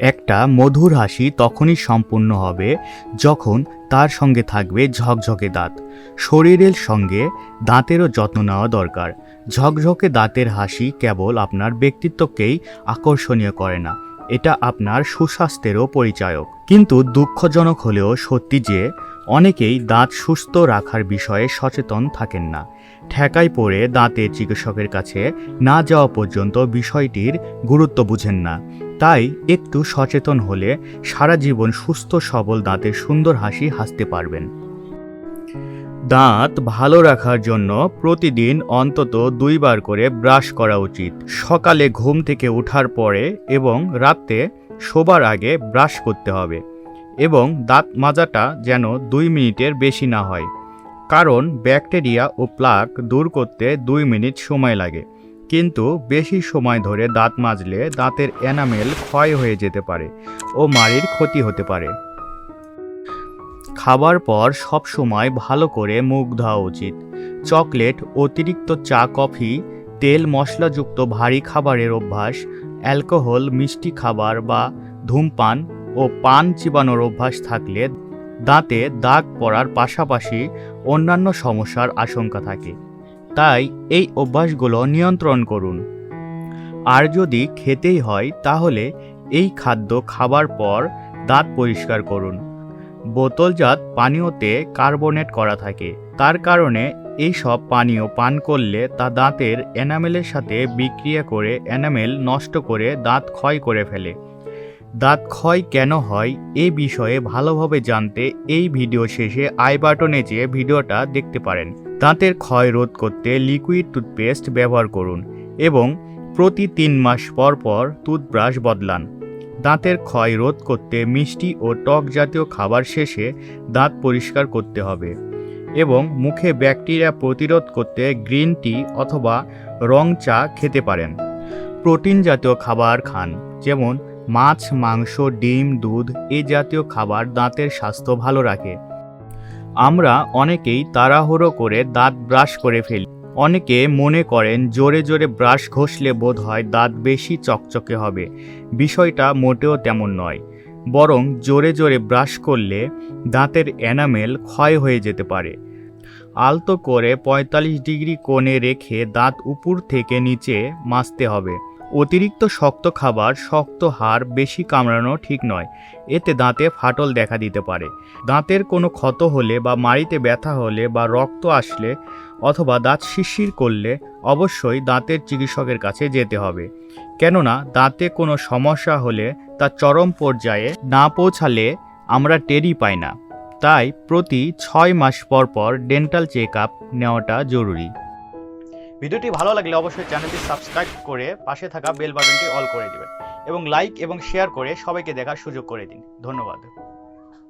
একটা মধুর হাসি তখনই সম্পূর্ণ হবে যখন তার সঙ্গে থাকবে ঝকঝকে দাঁত। শরীরের সঙ্গে দাঁতেরও যত্ন নেওয়া দরকার। ঝকঝকে দাঁতের হাসি কেবল আপনার ব্যক্তিত্বকেই আকর্ষণীয় করে না, এটা আপনার সুস্বাস্থ্যেরও পরিচায়ক। কিন্তু দুঃখজনক হলেও সত্যি যে, অনেকেই দাঁত সুস্থ রাখার বিষয়ে সচেতন থাকেন না। ঠেকায় পড়ে দাঁতের চিকিৎসকের কাছে না যাওয়া পর্যন্ত বিষয়টির গুরুত্ব বুঝেন না। তাই একটু সচেতন হলে সারা জীবন সুস্থ, সবল দাঁতের সুন্দর হাসি হাসতে পারবেন। দাঁত ভালো রাখার জন্য প্রতিদিন অন্তত দুইবার করে ব্রাশ করা উচিত। সকালে ঘুম থেকে ওঠার পরে এবং রাতে শোবার আগে ব্রাশ করতে হবে এবং দাঁত মাজাটা যেন দুই মিনিটের বেশি না হয়। কারণ ব্যাকটেরিয়া ও প্লাক দূর করতে দুই মিনিট সময় লাগে। কিন্তু বেশি সময় ধরে দাঁত মাজলে দাঁতের এনামেল ক্ষয় হয়ে যেতে পারে ও মাড়ির ক্ষতি হতে পারে। খাবার পর সব সময় ভালো করে মুখ ধোয়া উচিত। চকলেট, অতিরিক্ত চা, কফি, তেল মশলাযুক্ত ভারী খাবারের অভ্যাস, অ্যালকোহল, মিষ্টি খাবার বা ধূমপান ও পান চিবানোর অভ্যাস থাকলে দাঁতে দাগ পড়ার পাশাপাশি অন্যান্য সমস্যার আশঙ্কা থাকে। তাই এই অভ্যাসগুলো নিয়ন্ত্রণ করুন। আর যদি খেতেই হয়, তাহলে এই খাদ্য খাবার পর দাঁত পরিষ্কার করুন। বোতলজাত পানীয়তে কার্বনেট করা থাকে। তার কারণে এই সব পানীয় পান করলে তা দাঁতের এনামেলের সাথে বিক্রিয়া করে এনামেল নষ্ট করে দাঁত ক্ষয় করে ফেলে। দাঁত ক্ষয় কেন হয় এ বিষয়ে ভালোভাবে জানতে এই ভিডিও শেষে আই বাটনে যেয়ে ভিডিওটা দেখতে পারেন। দাঁতের ক্ষয় রোধ করতে লিকুইড টুথপেস্ট ব্যবহার করুন এবং প্রতি তিন মাস পর পর টুথব্রাশ বদলান। দাঁতের ক্ষয় রোধ করতে মিষ্টি ও টক জাতীয় খাবার শেষে দাঁত পরিষ্কার করতে হবে এবং মুখে ব্যাকটেরিয়া প্রতিরোধ করতে গ্রিন টি অথবা রং চা খেতে পারেন। প্রোটিন জাতীয় খাবার খান, যেমন মাছ, মাংস, ডিম, দুধ এ জাতীয় খাবার দাঁতের স্বাস্থ্য ভালো রাখে। আমরা অনেকেই তাড়াহুড়ো করে দাঁত ব্রাশ করে ফেলি। অনেকে মনে করেন জোরে জোরে ব্রাশ ঘষলে বোধ হয় দাঁত বেশি চকচকে হবে। বিষয়টা মোটেও তেমন নয়। বরং জোরে জোরে ব্রাশ করলে দাঁতের এনামেল ক্ষয় হয়ে যেতে পারে। আলতো করে ৪৫ ডিগ্রি কোণে রেখে দাঁত উপর থেকে নিচে মাজতে হবে। অতিরিক্ত শক্ত খাবার, শক্ত হাড় বেশি কামড়ানো ঠিক নয়। এতে দাঁতে ফাটল দেখা দিতে পারে। দাঁতের কোনো ক্ষত হলে বা মাড়িতে ব্যথা হলে বা রক্ত আসলে অথবা দাঁত শিরশির করলে অবশ্যই দাঁতের চিকিৎসকের কাছে যেতে হবে। কেননা, দাঁতে কোনো সমস্যা হলে তা চরম পর্যায়ে না পৌঁছালে আমরা টেরই পাই না। তাই প্রতি ছয় মাস পর পর ডেন্টাল চেক আপ নেওয়াটা জরুরি। ভিডিওটি ভালো লাগলে অবশ্যই চ্যানেলটি সাবস্ক্রাইব করে পাশে থাকা বেল বাটনটি অল করে দিবেন এবং লাইক এবং শেয়ার করে সবাইকে দেখার সুযোগ করে দিন। ধন্যবাদ।